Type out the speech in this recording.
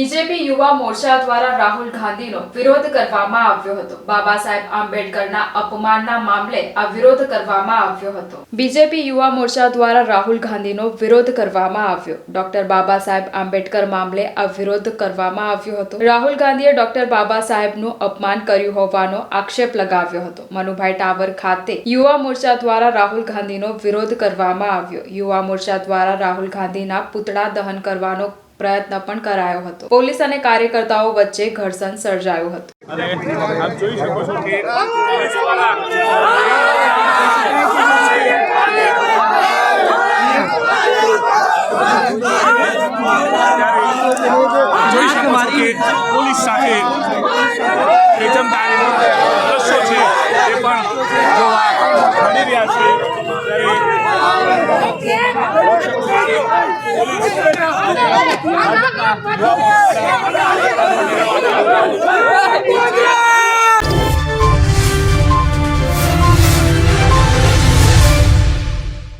BJP યુવા મોરચા દ્વારા રાહુલ ગાંધીનો વિરોધ કરવામાં આવ્યો હતો. બાબા સાહેબ આંબેડકરના અપમાનના મામલે આ વિરોધ કરવામાં આવ્યો હતો. બીજેપી યુવા મોરચા દ્વારા રાહુલ ગાંધીનો વિરોધ કરવામાં આવ્યો. ડોક્ટર બાબા સાહેબ આંબેડકર મામલે આ વિરોધ કરવામાં આવ્યો હતો. રાહુલ ગાંધીએ ડોક્ટર બાબા સાહેબનું અપમાન કર્યું હોવાનો આક્ષેપ લગાવ્યો હતો. મનુભાઈ ટાવર ખાતે યુવા મોરચા દ્વારા રાહુલ ગાંધીનો વિરોધ કરવામાં આવ્યો. યુવા મોરચા દ્વારા રાહુલ ગાંધીના પુતળા દહન કરવાનો પ્રયત્ન પણ કરાયો હતો. પોલીસ અને કાર્યકર્તાઓ વચ્ચે ઘર્ષણ સર્જાયું હતું. અને આપ જોઈ શકો છો કે પોલીસવાળા જોઈ શકો છો કે પોલીસ સાથે પ્રેજમદારીનો દ્રશ્યો છે એ પણ જોવા મળી રહ્યા છે. ત્યારે પોલીસ